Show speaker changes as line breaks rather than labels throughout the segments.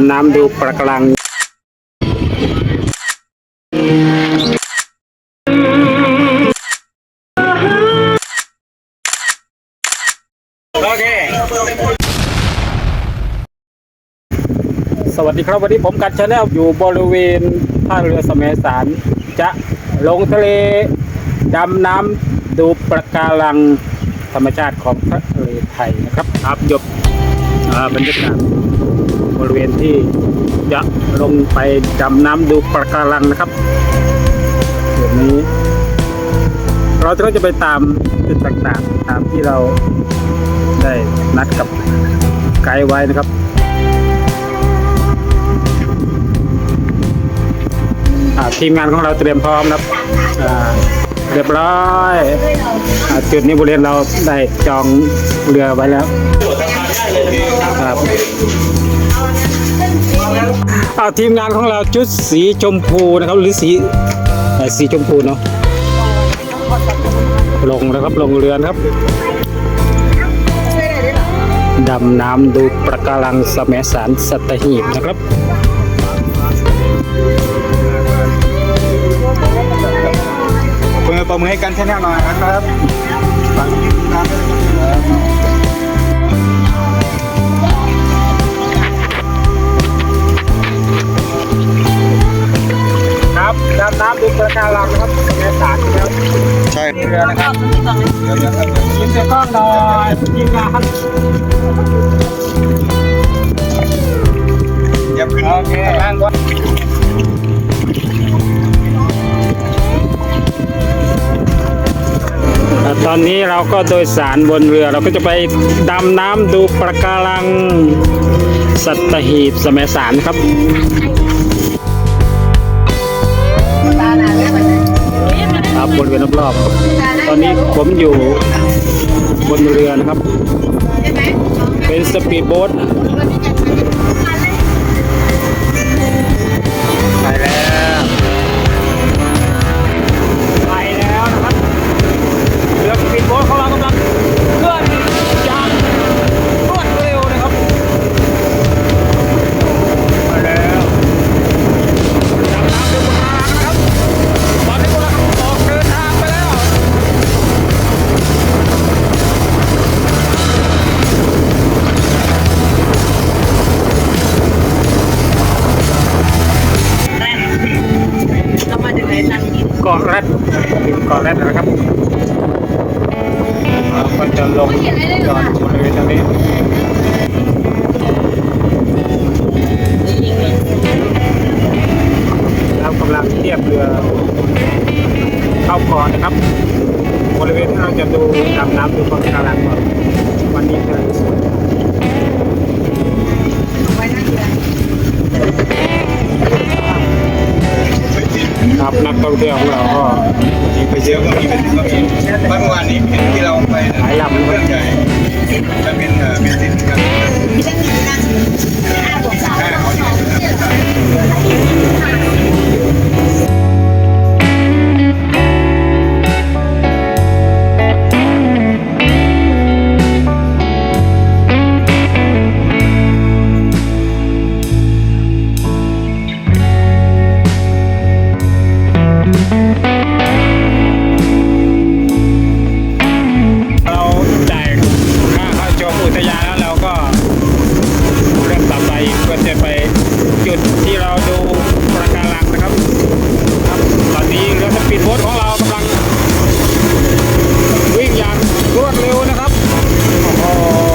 ำน้ำดูปะการังโอเค สวัสดีครับวันนี้ผมกัดชาแนลอยู่บริเวณท่าเรือสมัยสาร จะลงทะเลดำน้ำดูปะการังธรรมชาติของทะเลไทยนะครับ ครับยบอาบรรยากาศ บริเวณที่จะลงไปดำน้ำดูปะการังนะครับเดี๋ยวนี้ เราก็จะไปตามจุดต่างๆ ตามที่เราได้นัดกับไกด์ไว้นะครับทีมงานของเราเตรียมพร้อมนะครับเรียบร้อยอจุดนี้บริเวณเราได้จองเรือไว้แล้วครับ อาทีมงานของเราชุดสีชมพูนะครับ หรือสีสีชมพูเนาะลงนะครับลงเรือนครับดำน้ำดูปะการังสมสารสัตหีบนะครับ
เปิดประมือให้กันชแนลหน่อยนะครับ
นะครับเดี๋
ยวเดี๋ยวครับ
ยิงเสียกล้องหน่อยยิงนะครับ
อย่าขึ้น
โอเคนั่งก่อนตอนนี้เราก็โดยสารบนเรือเราก็จะไปดำน้ำดูปะการังสัตหีบสมสารครับครับบริเวณรอบๆ ตอนนี้ผมอยู่บนเรือนะครับ เป็นสปีดโบ๊ท เกาะแรดนะครับเราก็จะลงจอดบริเวณตรงนี้เรากำลังเทียบเรือเข้าเกาะนะครับ บริเวณที่เราจะดูดำน้ำดูปะการังก่อนวันนี้จะสวยครับนักท่องเที่ยวของเราก็
ไปเยอะก็มีเป็นก็มีเมื่อวานนี้เห็นที่เราไป
หลายลำ
เรื่องใหญ่จะเป็นเป็นสินกัน
มีตั้งกี่นั่งห้าบอกสาม
ห้าเขาอยู่ ไป
เพื่อจะไปจุดที่เราดูประการังนะครับครับ ตอนนี้เรือสปีดโบ๊ทของเรากำลังวิ่งอย่างรวดเร็วนะครับโอ้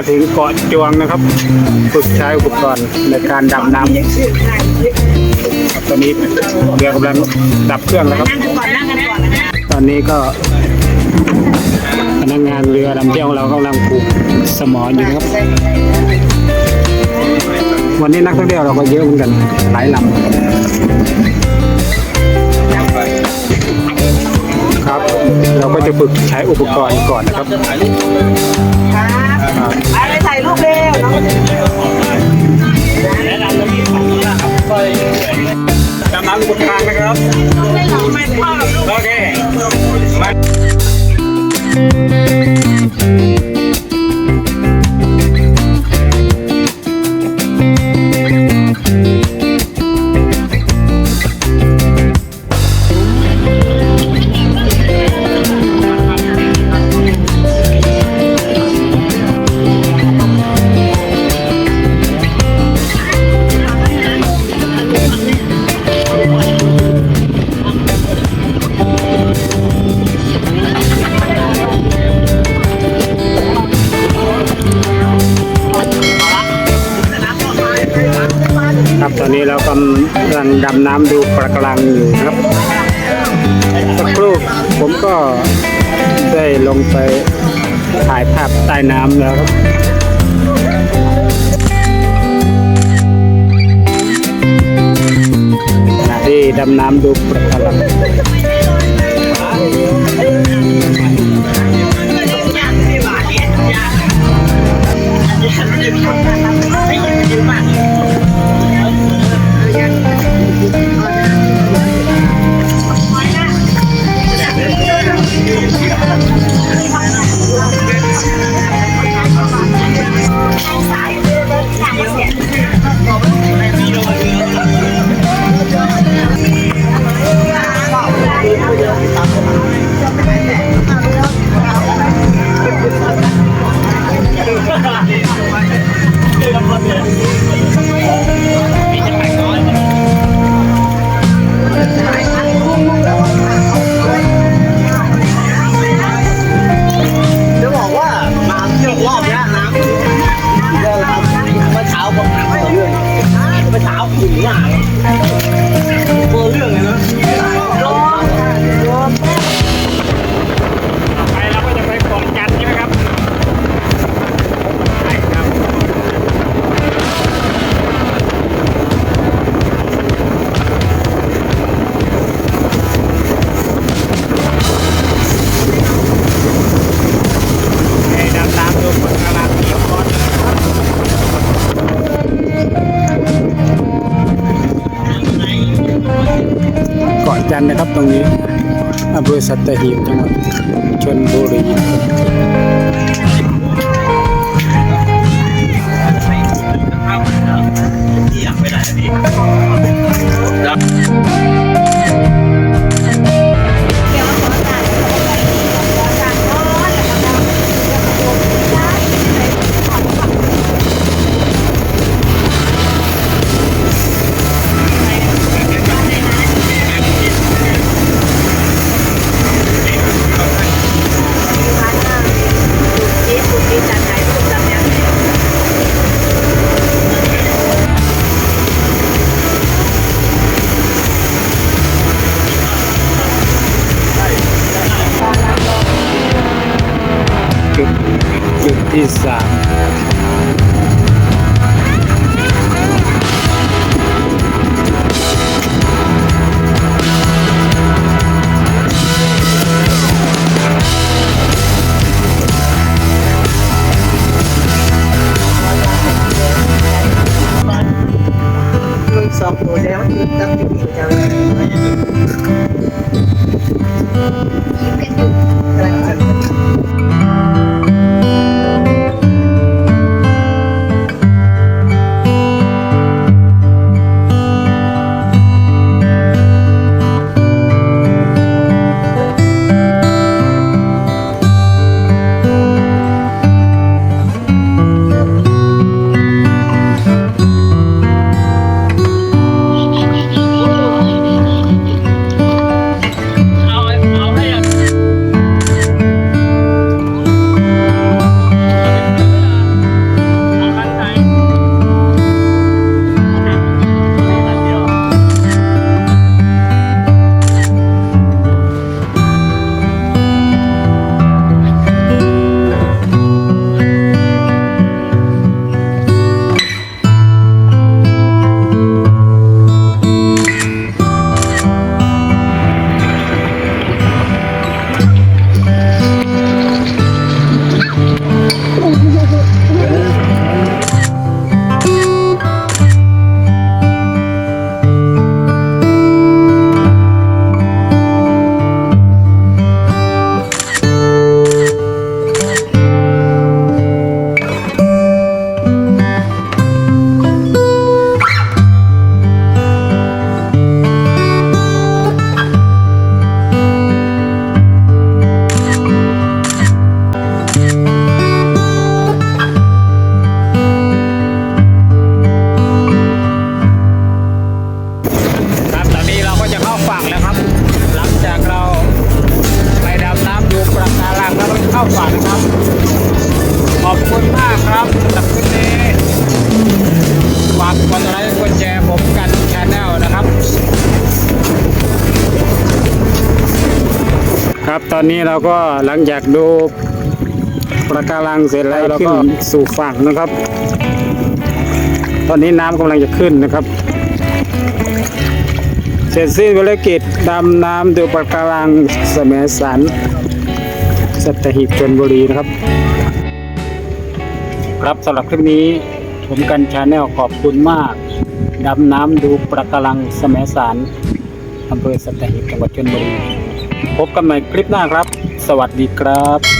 มาถึงเกาะจวงนะครับ ฝึกใช้อุปกรณ์ในการดำน้ำตอนนี้เรือกำลังดับเครื่องแล้วครับ ตอนนี้ก็พนักงานเรือนำเที่ยวของเรากำลังผูกสมออยู่นะครับ วันนี้นักท่องเที่ยวเราก็เยอะเหมือนกันหลายลำครับ เราก็จะฝึกใช้อุปกรณ์ก่อนนะครับ
ครับไปไปถ่ายรูปเร็วน้อง
ดำน้ำบนทางนะครับ
กำ
ลังดำน้ำดูปลากรังอยู่ครับสักครู่ผมก็ได้ลงไปถ่ายภาพใต้น้ำแล้วครับขณะที่ดำน้ำดูปลากรัง
เที่ย
วรอบเนี้ยน้ำเยอะแล้วเมื่อเช้าผมน้ำเปิดเรื่องเมื่อเช้าขุ่นมากเปิดเรื่องเลยนะ
กันนะครับตรงนี้อำเภอสัตหีบจังหวัดชนบุรี is uh, วันี้ฝากกดไลค์กดแชร์ผมกันชาแนลนะครับ ครับตอนนี้เราก็หลังจากดูประการังเสร็จแล้วเราก็สู่ฝั่งนะครับ ตอนนี้น้ำกำลังจะขึ้นนะครับ เสร็จสิ้นภารกิจดำน้ำดูประการังสมสันสัตหีบชนบุรีนะครับ ครับสำหรับคลิปนี้ผมกันชาแนลขอบคุณมาก ดำน้ำดูประการังแสมสารอำเภอสัตหีบจังหวัดชลบุรีพบกันใหม่คลิปหน้าครับ สวัสดีครับ